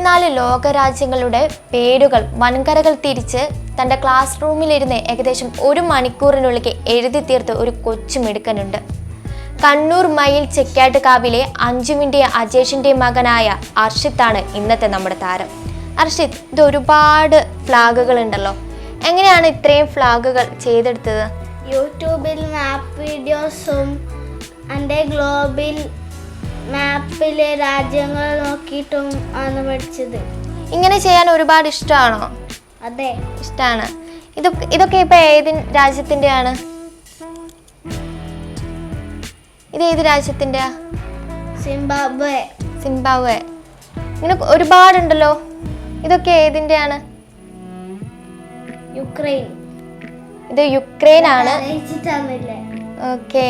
അറുപത്തിനാല് ലോകരാജ്യങ്ങളുടെ പേരുകൾ വൻകരകൾ തിരിച്ച് തന്റെ ക്ലാസ് റൂമിലിരുന്ന് ഏകദേശം ഒരു മണിക്കൂറിനുള്ളിൽ എഴുതി തീർത്ത ഒരു കൊച്ചു മിടുക്കനുണ്ട്. കണ്ണൂർ മയിൽ ചെക്കാട്ടുകാവിലെ അഞ്ജുവിന്റെ അജേഷിന്റെ മകനായ അർഷിത്താണ് ഇന്നത്തെ നമ്മുടെ താരം. അർഷിത് ഇത് ഒരുപാട് ഫ്ലാഗുകൾ ഉണ്ടല്ലോ എങ്ങനെയാണ് ഇത്രയും ഫ്ലാഗുകൾ ചെയ്തെടുത്തത്? യൂട്യൂബിൽ മാപ്പ് വീഡിയോസും എന്റെ ഗ്ലോബിൽ മാപ്പിലെ രാജ്യങ്ങൾ നോക്കിയിട്ടും ആണ് പഠിച്ചത്. ഇങ്ങനെ ചെയ്യാൻ ഒരുപാട് ഇഷ്ടമാണോ അതെ. ഇഷ്ടമാണ് ഇതൊക്കെ ഇതൊക്കെ ഇപ്പൊ ഏത് രാജ്യത്തിന്റെയാണ് ഇത് ഏത് രാജ്യത്തിന്റെ സിംബാബ്വെ. സിംബാബ്വെ. ഇങ്ങനെ ഒരുപാടുണ്ടല്ലോ. ഇതൊക്കെ ഏതിന്റെയാണ് യുക്രൈൻ. ഇത് യുക്രൈൻ ആണ് ഓക്കെ.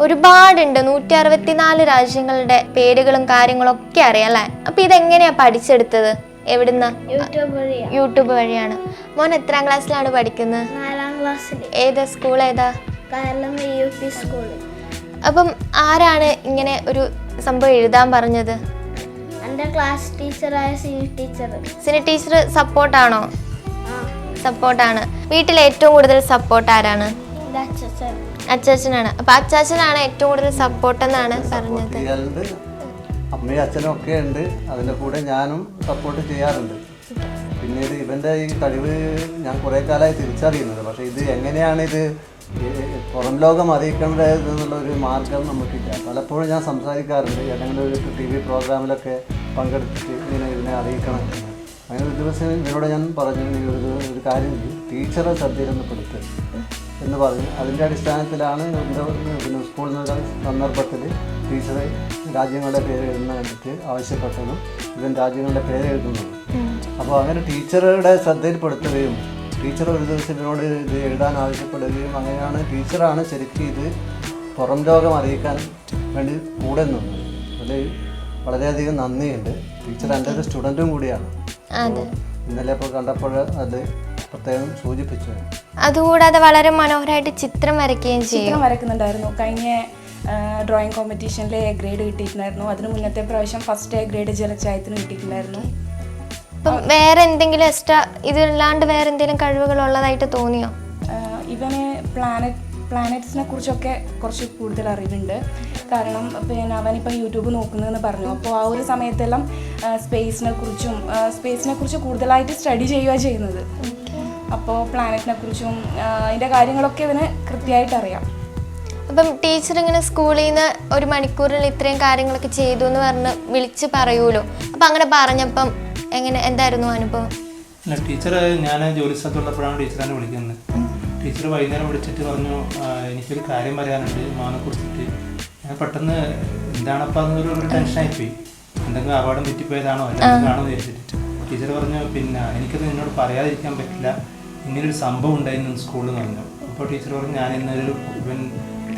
ഒരുപാടുണ്ട്. നൂറ്റി അറുപത്തിനാല് രാജ്യങ്ങളുടെ പേരുകളും കാര്യങ്ങളും ഒക്കെ അറിയാം അല്ലേ? അപ്പൊ ഇതെങ്ങനെയാ പഠിച്ചെടുത്തത്? എവിടുന്ന്? യൂട്യൂബ് വഴിയാണ്. മോൻ എത്രാം ക്ലാസ്സിലാണ് പഠിക്കുന്നത് ഏതാ സ്കൂൾ ഏതാ? സ്കൂൾ അപ്പം ആരാണ് ഇങ്ങനെ ഒരു സംഭവം എഴുതാൻ പറഞ്ഞത്? എന്റെ ക്ലാസ് ടീച്ചറായ സിനി ടീച്ചർ. സിനി ടീച്ചർ സപ്പോർട്ടാണോ? സപ്പോർട്ടാണ്. വീട്ടിൽ ഏറ്റവും കൂടുതൽ സപ്പോർട്ട് ആരാണ്? അച്ഛൻ അച്ചാച്ചനാണ്. അപ്പൊ അച്ചാച്ചനാണ് ഏറ്റവും കൂടുതൽ സപ്പോർട്ട് എന്നാണ് പറഞ്ഞത്. അമ്മയും അച്ഛനും ഒക്കെ ഉണ്ട്. അതിന്റെ കൂടെ ഞാനും സപ്പോർട്ട് ചെയ്യാറുണ്ട്. പിന്നീട് ഇവന്റെ ഈ കഴിവ് ഞാൻ കുറേ കാലമായി തിരിച്ചറിയുന്നത്. പക്ഷേ ഇത് എങ്ങനെയാണ് ഇത് പുറം ലോകം അറിയിക്കേണ്ടത് എന്നുള്ള ഒരു മാർഗം നമുക്കില്ല. പലപ്പോഴും ഞാൻ സംസാരിക്കാറുണ്ട്. ഏതെങ്കിലും ഒരു ടി വി പ്രോഗ്രാമിലൊക്കെ പങ്കെടുത്തിട്ട് ഇങ്ങനെ ഇതിനെ അറിയിക്കണം അങ്ങനെ ഒരു ദിവസം ഇവരോട് ഞാൻ പറഞ്ഞു "നീ ഒരു കാര്യം ടീച്ചറെ ശ്രദ്ധയിലൊന്ന് പെടുത്ത്. എന്ന് പറഞ്ഞു. അതിന്റെ അടിസ്ഥാനത്തിലാണ് എന്റെ പിന്നെ സ്കൂളിൽ നിന്ന് സന്ദർഭത്തിൽ ടീച്ചറെ രാജ്യങ്ങളുടെ പേര് എഴുതുന്ന കണ്ടിട്ട് ആവശ്യപ്പെട്ടതും ഇവൻ രാജ്യങ്ങളുടെ പേര് എഴുതുന്നു. അപ്പോൾ അങ്ങനെ ടീച്ചറുടെ ശ്രദ്ധയിൽപ്പെടുത്തുകയും ടീച്ചർ ഒരു ദിവസം ഇവരോട് ഇത് എഴുതാൻ ആവശ്യപ്പെടുകയും അങ്ങനെയാണ് ടീച്ചറാണ് ശരിക്കും ഇത് പുറം ലോകം അറിയിക്കാൻ വേണ്ടി കൂടെ നിന്നത്. അതിൽ വളരെയധികം നന്ദിയുണ്ട്. ടീച്ചർ എന്റെ ഒരു സ്റ്റുഡന്റും കൂടിയാണ്. ഇന്നലെ ഇപ്പോൾ കണ്ടപ്പോൾ അത് പ്രത്യേകം സൂചിപ്പിച്ചു. അതുകൂടാതെ വളരെ മനോഹരമായിട്ട് ചിത്രം വരയ്ക്കുകയും ചെയ്യും. ചിത്രം വരക്കുന്നുണ്ടായിരുന്നു കഴിഞ്ഞ ഡ്രോയിങ് കോമ്പറ്റീഷനിൽ എ ഗ്രേഡ് കിട്ടിയിട്ടുണ്ടായിരുന്നു. അതിന് മുന്നത്തെ പ്രാവശ്യം ഫസ്റ്റ് എ ഗ്രേഡ് ജലച്ചായത്തിന് കിട്ടിയിട്ടുണ്ടായിരുന്നു. അപ്പം വേറെ എന്തെങ്കിലും എക്സ്ട്രാ ഇതില്ലാണ്ട് വേറെ എന്തെങ്കിലും കഴിവുകൾ ഉള്ളതായിട്ട് തോന്നിയോ? ഇവന് പ്ലാനറ്റ് പ്ലാനറ്റ്സിനെ കുറിച്ചൊക്കെ കുറച്ച് കൂടുതൽ അറിവുണ്ട്. കാരണം പിന്നെ അവനിപ്പോൾ യൂട്യൂബ് നോക്കുന്നതെന്ന് പറഞ്ഞു. അപ്പോൾ ആ ഒരു സമയത്തെല്ലാം സ്പേസിനെ കുറിച്ചും സ്പേസിനെ കുറിച്ച് കൂടുതലായിട്ട് സ്റ്റഡി ചെയ്യുക ചെയ്യുന്നത്. അപ്പോൾ പ്ലാനറ്റിനെ കുറിച്ചും അതിന്റെ കാര്യങ്ങളൊക്കെ ഇവന് കൃത്യമായിട്ട് അറിയാം. അപ്പം ടീച്ചർ ഇങ്ങനെ സ്കൂളിൽ നിന്ന് ഒരു മണിക്കൂറിൽ ഇത്രയും കാര്യങ്ങളൊക്കെ ചെയ്തു എന്ന് പറഞ്ഞ് വിളിച്ച് പറയൂലോ അപ്പം അങ്ങനെ പറഞ്ഞപ്പം എങ്ങനെ എന്തായിരുന്നു അനുഭവം? അല്ല ടീച്ചർ ഞാൻ ജോലി സ്ഥലത്തുള്ളപ്പോഴാണ് ടീച്ചർ എന്നെ വിളിക്കുന്നത്. ടീച്ചർ വൈകുന്നേരം വിളിച്ചിട്ട് പറഞ്ഞു എനിക്കൊരു കാര്യം പറയാനുണ്ട് മോനെ കുറിച്ചിട്ട്. ഞാൻ പെട്ടെന്ന് എന്താണപ്പോൾ അതൊരു ഒരു ടെൻഷനായിപ്പോയി എന്തെങ്കിലും അപകടം തെറ്റിപ്പോയതാണോ? എന്തെങ്കിലും ആണോ എന്ന് വിചാരിച്ചിട്ട്. ടീച്ചർ പറഞ്ഞു പിന്നെ എനിക്കത് നിന്നോട് പറയാതിരിക്കാൻ പറ്റില്ല. ഇങ്ങനൊരു സംഭവം ഉണ്ടായിരുന്നു സ്കൂളിൽ എന്ന് പറഞ്ഞു. അപ്പോൾ ടീച്ചർ പറഞ്ഞു ഞാൻ ഇന്നൊരു ഇവൻ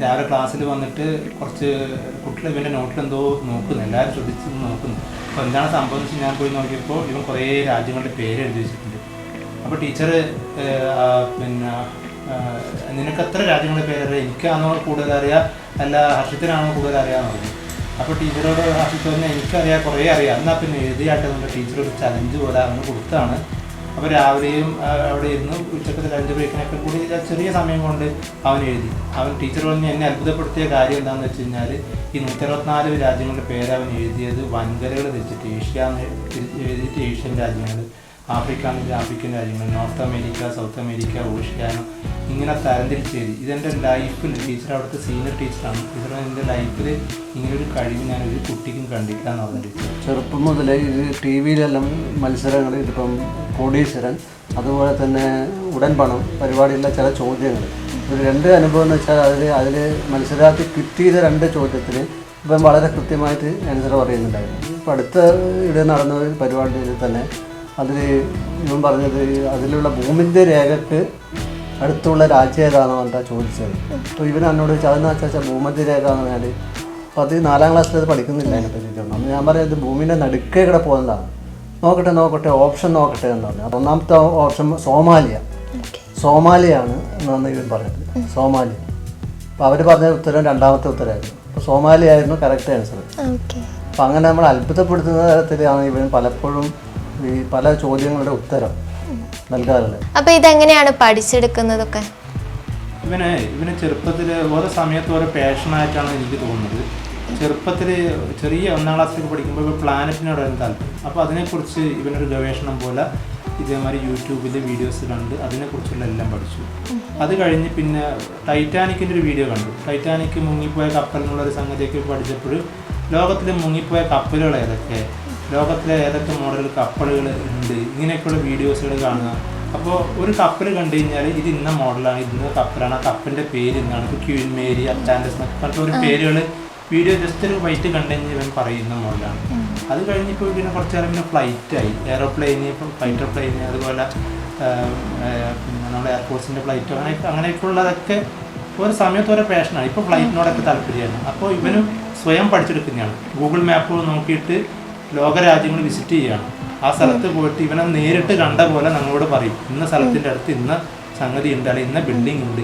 രാവിലെ ക്ലാസ്സിൽ വന്നിട്ട് കുറച്ച് കുട്ടികൾ ഇവന്റെ നോട്ടിൽ എന്തോ നോക്കുന്നു എല്ലാവരും ശ്രദ്ധിച്ച് നോക്കുന്നു. അപ്പോൾ എന്താണ് സംഭവം വെച്ചാൽ ഞാൻ പോയി നോക്കിയപ്പോൾ ഇവൻ കുറേ രാജ്യങ്ങളുടെ പേര് എഴുതി വെച്ചിട്ടുണ്ട്. അപ്പോൾ ടീച്ചർ പിന്നെ നിനക്ക് എത്ര രാജ്യങ്ങളുടെ പേരറിയാം? എനിക്കാണോ കൂടുതൽ അറിയാം? അല്ല ഹർഷത്തിനാണോ കൂടുതൽ അറിയാമെന്ന് പറഞ്ഞു. അപ്പോൾ ടീച്ചറോട് ഹർഷിത്ത് പറഞ്ഞാൽ എനിക്കറിയാം കുറേ അറിയാം. എന്നാൽ പിന്നെ എഴുതിയാട്ടെ നമ്മുടെ ടീച്ചർ ഒരു ചലഞ്ച് പോലെ അവന് കൊടുത്താണ്. അപ്പോൾ രാവിലെയും അവിടെ ഇരുന്ന് ഉച്ചക്കത്തെ ലഞ്ച് ബ്രേക്കിനൊക്കെ കൂടി ചെറിയ സമയം കൊണ്ട് അവൻ എഴുതി. അവൻ ടീച്ചർ പറഞ്ഞ് എന്നെ അത്ഭുതപ്പെടുത്തിയ കാര്യം എന്താണെന്ന് വെച്ച് കഴിഞ്ഞാൽ ഈ നൂറ്റി അറുപത്തിനാല് രാജ്യങ്ങളുടെ പേര് അവൻ എഴുതിയത് വൻകരകൾ തിരിച്ചിട്ട് ഏഷ്യ എഴുതിയിട്ട് ഏഷ്യൻ രാജ്യങ്ങൾ ആഫ്രിക്ക ആണെങ്കിൽ ആഫ്രിക്കൻ രാജ്യങ്ങൾ North America South America Oceania ഇങ്ങനെ തരംതിരിച്ച് എഴുതി ഇതെന്റെ ലൈഫിൽ ടീച്ചർ അവിടുത്തെ സീനിയർ ടീച്ചറാണ് ടീച്ചർ എന്റെ ലൈഫിൽ ഇങ്ങനൊരു കഴിവ് ഞാൻ ഒരു കുട്ടിക്കും കണ്ടില്ല എന്ന് പറഞ്ഞിട്ട് ചെറുപ്പം മുതലേ ഇത് ടി വിയിലെല്ലാം മത്സരങ്ങൾ ഇതിപ്പം കോടീശ്വരൻ അതുപോലെ തന്നെ ഉടൻ പണം പരിപാടിയിലെ ചില ചോദ്യങ്ങൾ. ഒരു രണ്ട് അനുഭവം എന്ന് വെച്ചാൽ അതിൽ അതിൽ മത്സരാർത്ഥി കിട്ടിയത് രണ്ട് ചോദ്യത്തിന് ഇപ്പം വളരെ കൃത്യമായിട്ട് ആൻസർ പറയുന്നുണ്ടായിരുന്നു. ഇപ്പം അടുത്ത ഇവിടെ നടന്ന ഒരു പരിപാടിയിൽ തന്നെ അതിൽ ഇവൻ പറഞ്ഞത് അതിലുള്ള ഭൂമിന്റെ രേഖക്ക് അടുത്തുള്ള രാജ്യം ഏതാണോ എന്താ ചോദിച്ചത്. അപ്പോൾ ഇവൻ എന്നോട് ചോദിച്ചാൽ വെച്ചാൽ ഭൂമധ്യ രേഖ എന്ന് പറഞ്ഞാൽ അപ്പോൾ അത് നാലാം ക്ലാസ്സിൽ അത് പഠിക്കുന്നില്ല അതിനെ പറ്റിയിട്ടൊന്നും അന്ന് ഞാൻ പറയുന്നത് ഇത് ഭൂമിന്റെ നടുക്കേ കൂടെ പോകുന്നതാണ് നോക്കട്ടെ നോക്കട്ടെ ഓപ്ഷൻ നോക്കട്ടെ എന്ന് പറഞ്ഞു. ഒന്നാമത്തെ ഓപ്ഷൻ സോമാലിയ. സോമാലിയാണ് എന്നാണ് ഇവൻ പറഞ്ഞത്. സോമാലിയ. അപ്പോൾ അവർ പറഞ്ഞ ഉത്തരം രണ്ടാമത്തെ ഉത്തരമായിരുന്നു. അപ്പോൾ സോമാലിയ ആയിരുന്നു കറക്റ്റ് ആൻസർ അപ്പം അങ്ങനെ നമ്മൾ അത്ഭുതപ്പെടുത്തുന്ന തരത്തിലാണ് ഇവൻ പലപ്പോഴും ഈ പല ചോദ്യങ്ങളുടെ ഉത്തരം നൽകാറുള്ളത് അപ്പൊ ഇതെങ്ങനെയാണ് പഠിച്ചെടുക്കുന്നതൊക്കെ? ഇവന് ഇവന് ചെറുപ്പത്തിൽ ഓരോ സമയത്ത് ഓരോ പാഷനായിട്ടാണ് എനിക്ക് തോന്നുന്നത്. ചെറുപ്പത്തിൽ ചെറിയ ഒന്നാം ക്ലാസ്സിലേക്ക് പഠിക്കുമ്പോൾ ഇപ്പോൾ പ്ലാനറ്റിനോടായിരുന്നു താല്പര്യം. അപ്പോൾ അതിനെക്കുറിച്ച് ഇവനൊരു ഗവേഷണം പോലെ ഇതേമാതിരി യൂട്യൂബിൽ വീഡിയോസ് കണ്ട് അതിനെക്കുറിച്ചുള്ള എല്ലാം പഠിച്ചു. അത് കഴിഞ്ഞ് പിന്നെ ടൈറ്റാനിക്കിന്റെ ഒരു വീഡിയോ കണ്ടു. ടൈറ്റാനിക്ക് മുങ്ങിപ്പോയ കപ്പൽ എന്നുള്ളൊരു സംഗതിയൊക്കെ പഠിച്ചപ്പോൾ ലോകത്തിൽ മുങ്ങിപ്പോയ കപ്പലുകൾ ഏതൊക്കെ ലോകത്തിലെ ഏതൊക്കെ മോഡൽ കപ്പലുകൾ ഉണ്ട് ഇങ്ങനെയൊക്കെയുള്ള വീഡിയോസുകൾ കാണുക. അപ്പോൾ ഒരു കപ്പൽ കണ്ടു കഴിഞ്ഞാൽ ഇത് ഇന്ന മോഡലാണ് ഇന്ന കപ്പലാണ് ആ കപ്പലിന്റെ പേര് എന്താണ് ഇപ്പോൾ ക്യൂൻ മേരി അറ്റാൻഡസ് എന്നൊക്കെ പറഞ്ഞിട്ട് ഒരു പേരുകൾ വീഡിയോ ജസ്റ്റ് ഒരു വൈറ്റ് കണ്ടു കഴിഞ്ഞാൽ ഇവൻ പറയുന്ന മോഡലാണ് അത് കഴിഞ്ഞപ്പോൾ പിന്നെ കുറച്ച് നേരം പിന്നെ ഫ്ലൈറ്റായി എയറോപ്ലെയിന് ഇപ്പം ഫൈറ്റർ പ്ലെയിന് അതുപോലെ പിന്നെ നമ്മുടെ എയർഫോഴ്സിന്റെ ഫ്ലൈറ്റ് അങ്ങനെ അങ്ങനെയൊക്കെയുള്ളതൊക്കെ ഒരു സമയത്ത് ഓരോ പാഷനാണ് ഇപ്പോൾ ഫ്ലൈറ്റിനോടൊക്കെ താല്പര്യമാണ്. അപ്പോൾ ഇവനും സ്വയം പഠിച്ചെടുക്കുന്നതാണ്. ഗൂഗിൾ മാപ്പ് നോക്കിയിട്ട് ലോകരാജ്യങ്ങൾ വിസിറ്റ് ചെയ്യുകയാണ് ആ സ്ഥലത്ത് പോയിട്ട് ഇവനെ നേരിട്ട് കണ്ട പോലെ നമ്മളോട് പറയും. ഇന്ന സ്ഥലത്തിന്റെ അടുത്ത് ഇന്ന സംഗതി ഉണ്ട് അല്ലെങ്കിൽ ഇന്ന ബിൽഡിംഗ് ഉണ്ട്.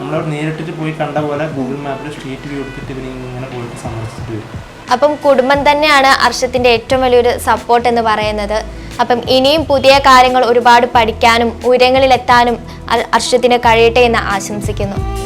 നമ്മളവിടെ നേരിട്ടിട്ട് പോയി കണ്ട പോലെ ഗൂഗിൾ മാപ്പിൽ സ്ട്രീറ്റ് വ്യൂ എടുത്തിട്ട് ഇവന് ഇങ്ങനെ പോയിട്ട് സന്ദർശിച്ചിട്ട് വരും. അപ്പം കുടുംബം തന്നെയാണ് അർഷത്തിന്റെ ഏറ്റവും വലിയൊരു സപ്പോർട്ട് എന്ന് പറയുന്നത്. അപ്പം ഇനിയും പുതിയ കാര്യങ്ങൾ ഒരുപാട് പഠിക്കാനും ഉയരങ്ങളിലെത്താനും അർഷത്തിന് കഴിയട്ടെ എന്ന് ആശംസിക്കുന്നു.